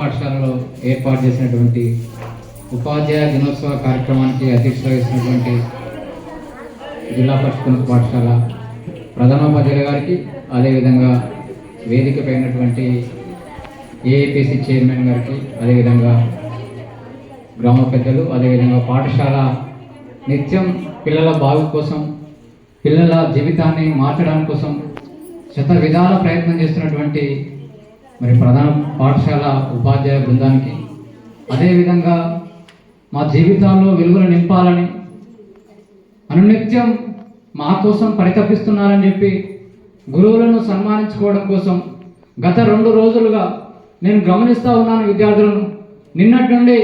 పాఠశాలలో ఏర్పాటు చేసినటువంటి ఉపాధ్యాయ దినోత్సవ కార్యక్రమానికి అధ్యక్షత వహిస్తున్నటువంటి జిల్లా పరిషత్ పాఠశాల ప్రధానోపాధ్యాయుల గారికి అదేవిధంగా వేదిక పైనటువంటి ఏఏపిసి చైర్మన్ గారికి అదేవిధంగా గ్రామ పెద్దలు అదేవిధంగా పాఠశాల నిత్యం పిల్లల బాగు కోసం పిల్లల జీవితాన్ని మార్చడం కోసం శత విధాల ప్రయత్నం చేస్తున్నటువంటి మరి ప్రధాన పాఠశాల ఉపాధ్యాయ బృందానికి. అదేవిధంగా మా జీవితాల్లో వెలుగులు నింపాలని అనునిత్యం మా కోసం పరితపిస్తున్నారని చెప్పి గురువులను సన్మానించుకోవడం కోసం గత రెండు రోజులుగా నేను గమనిస్తూ ఉన్నాను విద్యార్థులను. నిన్నటి నుండి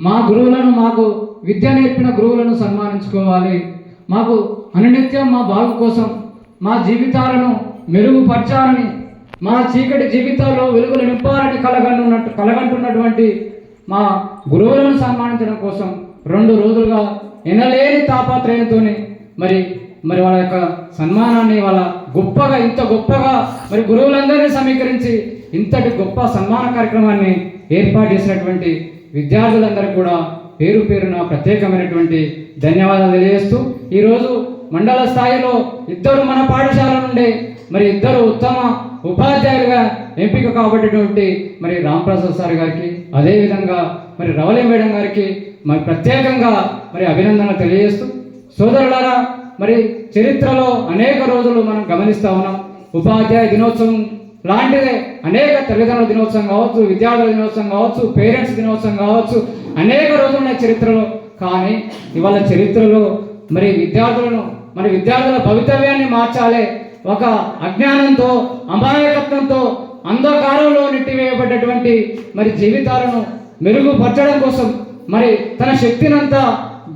మా గురువులను మాకు విద్య నేర్పిన గురువులను సన్మానించుకోవాలి. మాకు అనునిత్యం మా బాగు కోసం మా జీవితాలను మెరుగుపరచాలని మా చీకటి జీవితాల్లో వెలుగులు నింపాలని కలగంటున్నట్టు కలగంటున్నటువంటి మా గురువులను సన్మానించడం కోసం రెండు రోజులుగా ఎనలేని తాపత్రయంతోని మరి మరి వాళ్ళ యొక్క సన్మానాన్ని వాళ్ళ గొప్పగా ఇంత గొప్పగా మరి గురువులందరినీ సమీకరించి ఇంతటి గొప్ప సన్మాన కార్యక్రమాన్ని ఏర్పాటు చేసినటువంటి విద్యార్థులందరూ కూడా పేరు పేరున ప్రత్యేకమైనటువంటి ధన్యవాదాలు తెలియజేస్తూ ఈరోజు మండల స్థాయిలో ఇద్దరు మన పాఠశాల నుండి మరి ఇద్దరు ఉత్తమ ఉపాధ్యాయులుగా ఎంపిక కాబట్టినటువంటి మరి రాంప్రసాద్ సార్ గారికి అదేవిధంగా మరి రవలి మేడం గారికి మరి ప్రత్యేకంగా మరి అభినందనలు తెలియజేస్తూ సోదరులారా మరి చరిత్రలో అనేక రోజులు మనం గమనిస్తూ ఉన్నాం. ఉపాధ్యాయ దినోత్సవం లాంటిదే అనేక తల్లిదండ్రుల దినోత్సవం కావచ్చు విద్యార్థుల దినోత్సవం కావచ్చు పేరెంట్స్ దినోత్సవం కావచ్చు అనేక రోజులు ఉన్నాయి చరిత్రలో. కానీ ఇవాళ చరిత్రలో మరి విద్యార్థులను మరి విద్యార్థుల భవితవ్యాన్ని మార్చాలి ఒక అజ్ఞానంతో అమాయకత్వంతో అంధకారంలో నెట్టివేయబడ్డటువంటి మరి జీవితాలను మెరుగుపరచడం కోసం మరి తన శక్తినంతా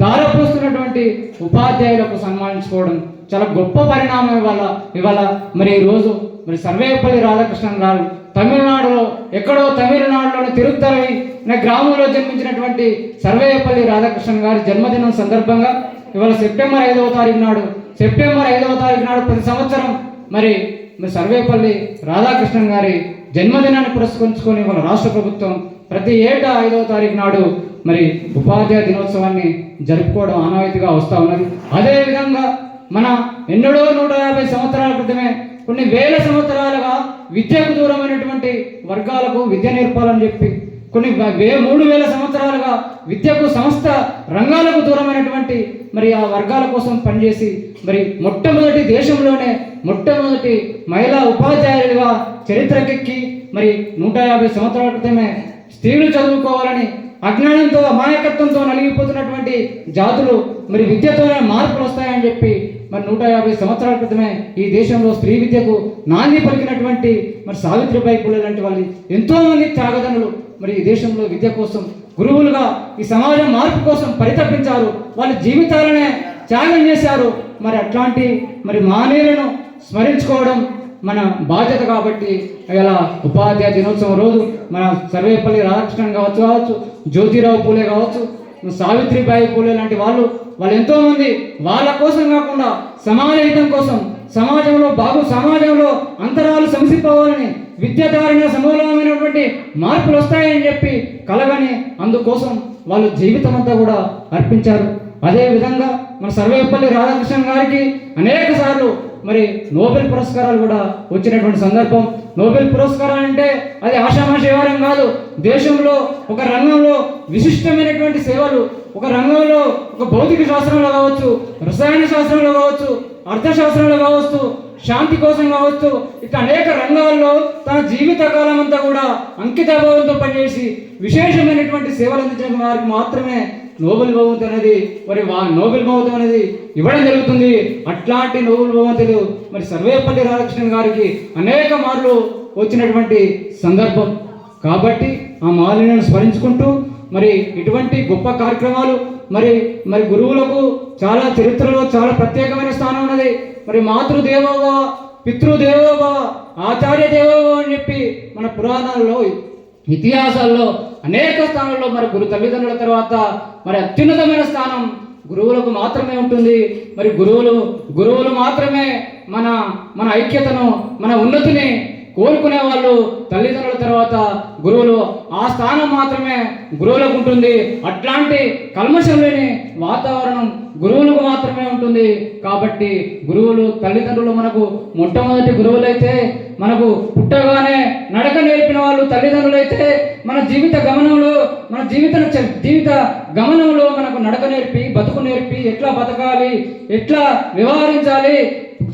దారపోస్తున్నటువంటి ఉపాధ్యాయులకు సన్మానించుకోవడం చాలా గొప్ప పరిణామం ఇవాళ ఇవాళ మరి ఈరోజు మరి సర్వేపల్లి రాధాకృష్ణన్ గారు తమిళనాడులో ఎక్కడో తమిళనాడులోని తిరుత్తరై అనే గ్రామంలో జన్మించినటువంటి సర్వేపల్లి రాధాకృష్ణన్ గారి జన్మదినం సందర్భంగా ఇవాళ సెప్టెంబర్ ఐదవ తారీఖు నాడు సెప్టెంబర్ ఐదవ తారీఖు నాడు ప్రతి సంవత్సరం మరి మరి సర్వేపల్లి రాధాకృష్ణన్ గారి జన్మదినాన్ని పురస్కరించుకొని మన రాష్ట్ర ప్రభుత్వం ప్రతి ఏటా ఐదవ తారీఖు నాడు మరి ఉపాధ్యాయ దినోత్సవాన్ని జరుపుకోవడం ఆనవాయితీగా వస్తూ ఉన్నది. అదేవిధంగా మన ఎన్నడో నూట యాభై సంవత్సరాల క్రితమే కొన్ని వేల సంవత్సరాలుగా విద్యకు దూరమైనటువంటి వర్గాలకు విద్య నేర్పాలని చెప్పి కొన్ని వే మూడు వేల సంవత్సరాలుగా విద్యకు సంస్థ రంగాలకు దూరమైనటువంటి మరి ఆ వర్గాల కోసం పనిచేసి మరి మొట్టమొదటి దేశంలోనే మొట్టమొదటి మహిళా ఉపాధ్యాయులుగా చరిత్రకెక్కి మరి నూట యాభై సంవత్సరాల క్రితమే స్త్రీలు చదువుకోవాలని అజ్ఞానంతో అమాయకత్వంతో నలిగిపోతున్నటువంటి జాతులు మరి విద్యతోనే మార్పులు వస్తాయని చెప్పి మరి నూట యాభై సంవత్సరాల క్రితమే ఈ దేశంలో స్త్రీ విద్యకు నాంది పలికినటువంటి మరి సావిత్రిబాయి పుల్లె లాంటి వాళ్ళు ఎంతోమంది త్యాగదనులు మరి ఈ దేశంలో విద్య కోసం గురువులుగా ఈ సమాజం మార్పు కోసం పరితపించారు. వాళ్ళ జీవితాలనే త్యాగం చేశారు. మరి అట్లాంటి మరి మానేలను స్మరించుకోవడం మన బాధ్యత కాబట్టి ఇలా ఉపాధ్యాయ దినోత్సవం రోజు మన సర్వేపల్లి రాధాకృష్ణన్ కావచ్చు కావచ్చు జ్యోతిరావు పూలే కావచ్చు సావిత్రిబాయి పూలే లాంటి వాళ్ళు వాళ్ళు ఎంతోమంది వాళ్ళ కోసం కాకుండా సమాజ హితం కోసం సమాజంలో బాగు సమాజంలో అంతరాలు సమసిపోవాలని విద్య ద్వారా సమూలమైనటువంటి మార్పులు వస్తాయని చెప్పి కలగని అందుకోసం వాళ్ళు జీవితం అంతా కూడా అర్పించారు. అదే విధంగా మన సర్వేపల్లి రాధాకృష్ణన్ గారికి అనేక సార్లు మరి నోబెల్ పురస్కారాలు కూడా వచ్చినటువంటి సందర్భం. నోబెల్ పురస్కారాలు అంటే అది ఆషామాషి వ్యవహారం కాదు. దేశంలో ఒక రంగంలో విశిష్టమైనటువంటి సేవలు ఒక రంగంలో ఒక భౌతిక శాస్త్రంలో కావచ్చు రసాయన శాస్త్రంలో కావచ్చు అర్థశాస్త్రంలో కావచ్చు శాంతి కోసం కావచ్చు ఇక అనేక రంగాల్లో తన జీవిత కాలం అంతా కూడా అంకితభావంతో పనిచేసి విశేషమైనటువంటి సేవలు అందించిన వారికి మాత్రమే నోబెల్ బహుమతి అనేది మరి వా నోబెల్ బహుమతి అనేది ఇవ్వడం జరుగుతుంది. అట్లాంటి నోబెల్ బహుమతులు మరి సర్వేపల్లి రాధాకృష్ణన్ గారికి అనేక మార్లు వచ్చినటువంటి సందర్భం. కాబట్టి ఆ మాలిన్యాన్ని స్మరించుకుంటూ మరి ఇటువంటి గొప్ప కార్యక్రమాలు మరి మరి గురువులకు చాలా చరిత్రలో చాలా ప్రత్యేకమైన స్థానం ఉన్నది. మరి మాతృదేవోభవ పితృదేవోభవ ఆచార్య దేవోభవ అని చెప్పి మన పురాణాల్లో ఇతిహాసాల్లో అనేక స్థానాల్లో మరి గురు తల్లిదండ్రుల తర్వాత మరి అత్యున్నతమైన స్థానం గురువులకు మాత్రమే ఉంటుంది. మరి గురువులు గురువులు మాత్రమే మన మన ఐక్యతను మన ఉన్నతిని కోరుకునే వాళ్ళు తల్లిదండ్రుల తర్వాత గురువులు ఆ స్థానం మాత్రమే గురువులకు ఉంటుంది. అట్లాంటి కల్మషం లేని వాతావరణం గురువులకు మాత్రమే ఉంటుంది. కాబట్టి గురువులు తల్లిదండ్రులు మనకు మొట్టమొదటి గురువులైతే మనకు పుట్టగానే నడక నేర్పిన వాళ్ళు తల్లిదండ్రులైతే మన జీవిత గమనంలో మన జీవిత జీవిత గమనంలో మనకు నడక నేర్పి బతుకు నేర్పి ఎట్లా బతకాలి ఎట్లా వ్యవహరించాలి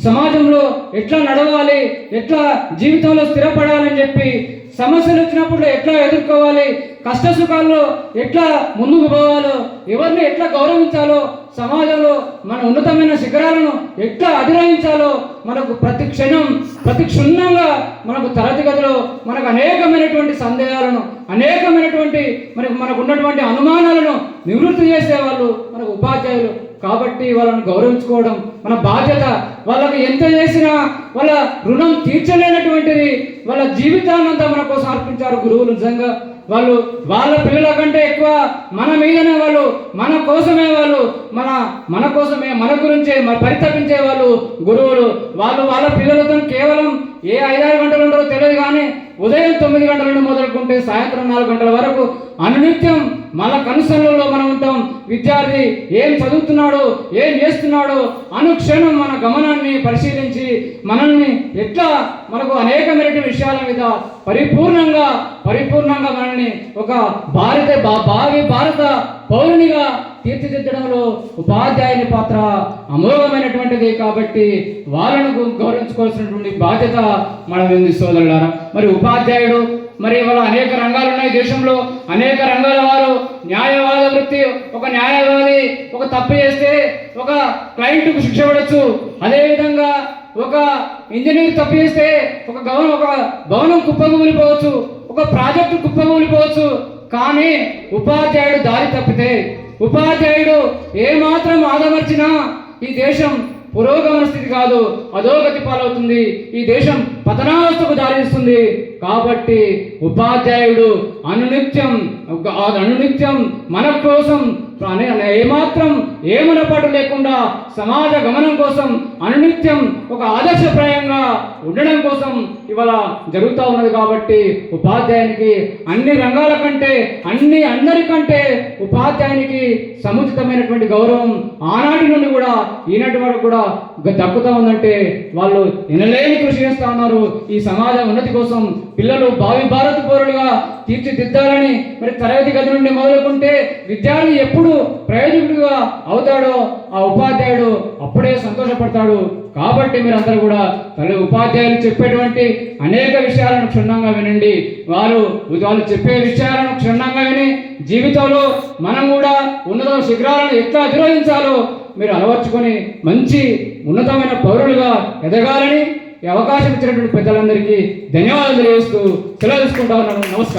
సమాజంలో ఎట్లా నడవాలి ఎట్లా జీవితంలో స్థిరపడాలని చెప్పి సమస్యలు వచ్చినప్పుడు ఎట్లా ఎదుర్కోవాలి కష్ట సుఖాల్లో ఎట్లా ముందుకు పోవాలో ఎవరిని ఎట్లా గౌరవించాలో సమాజంలో మన ఉన్నతమైన శిఖరాలను ఎట్లా అధిరాయించాలో మనకు ప్రతి క్షణం ప్రతి క్షుణ్ణంగా మనకు తరగతి గదిలో మనకు అనేకమైనటువంటి సందేహాలను అనేకమైనటువంటి మనకు మనకు ఉన్నటువంటి అనుమానాలను నివృత్తి చేసేవాళ్ళు మనకు ఉపాధ్యాయులు. కాబట్టి వాళ్ళను గౌరవించుకోవడం మన బాధ్యత. వాళ్ళకి ఎంత చేసినా వాళ్ళ రుణం తీర్చలేనటువంటిది వాళ్ళ జీవితాన్నంతా మన కోసం అర్పించారు గురువులు. నిజంగా వాళ్ళు వాళ్ళ పిల్లల కంటే ఎక్కువ మన మీదనే వాళ్ళు మన కోసమే వాళ్ళు మన మన కోసమే మన గురించే మన పరితపించే వాళ్ళు గురువులు. వాళ్ళు వాళ్ళ పిల్లలతో కేవలం ఏ ఐదారు గంటలు ఉండరో తెలియదు కానీ ఉదయం తొమ్మిది గంటల నుండి మొదలుకుంటే సాయంత్రం నాలుగు గంటల వరకు అనునిత్యం మన కనుసల్లో మనం ఉంటాం. విద్యార్థి ఏం చదువుతున్నాడో ఏం చేస్తున్నాడో అనుక్షణం మన గమనాన్ని పరిశీలించి మనల్ని ఎట్లా మనకు అనేకమైన విషయాల మీద పరిపూర్ణంగా పరిపూర్ణంగా మనల్ని ఒక భారత భా- భావి భారత పౌరునిగా తీర్చిదిద్దడంలో ఉపాధ్యాయుని పాత్ర అమోఘమైనటువంటిది కాబట్టి వాళ్ళను గౌరవించుకోవాల్సినటువంటి బాధ్యత మన ఉంది సోదరులారా. మరి ఉపాధ్యాయుడు మరి ఇవాళ అనేక రంగాలు ఉన్నాయి దేశంలో. అనేక రంగాల వారు న్యాయవాద వృత్తి ఒక న్యాయవాది ఒక తప్పు చేస్తే ఒక క్లయింట్కు శిక్ష పడవచ్చు అదేవిధంగా ఒక ఇంజనీర్ తప్పు చేస్తే ఒక గవనం ఒక భవనం కుప్పగూలిపోవచ్చు ఒక ప్రాజెక్టు కుప్పగూలిపోవచ్చు కానీ ఉపాధ్యాయుడు దారి తప్పితే ఉపాధ్యాయుడు ఏమాత్రం ఆదమర్చినా ఈ దేశం పురోగమన స్థితి కాదు అధోగతి పాలవుతుంది. ఈ దేశం పతనావస్థకు దారిస్తుంది కాబట్టి ఉపాధ్యాయుడు అనునిత్యం ఒక- అనునిత్యం మన కోసం ఏమాత్రం ఏమనపాటు లేకుండా సమాజ గమనం కోసం అనునిత్యం ఒక ఆదర్శప్రాయంగా ఉండడం కోసం ఇవాళ జరుగుతూ ఉన్నది కాబట్టి ఉపాధ్యాయునికి అన్ని రంగాల కంటే అన్ని అందరికంటే ఉపాధ్యాయునికి సముచితమైనటువంటి గౌరవం ఆనాటి నుండి కూడా ఈనాటి వరకు కూడా దక్కుతూ దక్కుతా ఉందంటే వాళ్ళు ఎనలేని కృషి చేస్తా ఉన్నారు. ఈ సమాజ ఉన్నతి కోసం పిల్లలు భావి భారత పౌరులుగా తీర్చిదిద్దాలని మరి తరగతి గది నుండి మొదలుకుంటే విద్యార్థి ఎప్పుడు ప్రయోజకుడిగా అవుతాడో ఆ ఉపాధ్యాయుడు అప్పుడే సంతోషపడతాడు. కాబట్టి మీరందరూ కూడా తల్లి ఉపాధ్యాయులు చెప్పేటువంటి అనేక విషయాలను క్షుణ్ణంగా వినండి. వారు వాళ్ళు చెప్పే విషయాలను క్షుణ్ణంగా విని జీవితంలో మనం కూడా ఉన్నత శిఖరాలను ఎట్లా అధిరోధించాలో మీరు అలవర్చుకొని మంచి ఉన్నతమైన పౌరులుగా ఎదగాలని అవకాశం ఇచ్చినటువంటి పెద్దలందరికీ ధన్యవాదాలు తెలియజేస్తూ సెలవు తీసుకుంటా ఉన్నాను. నమస్కారం.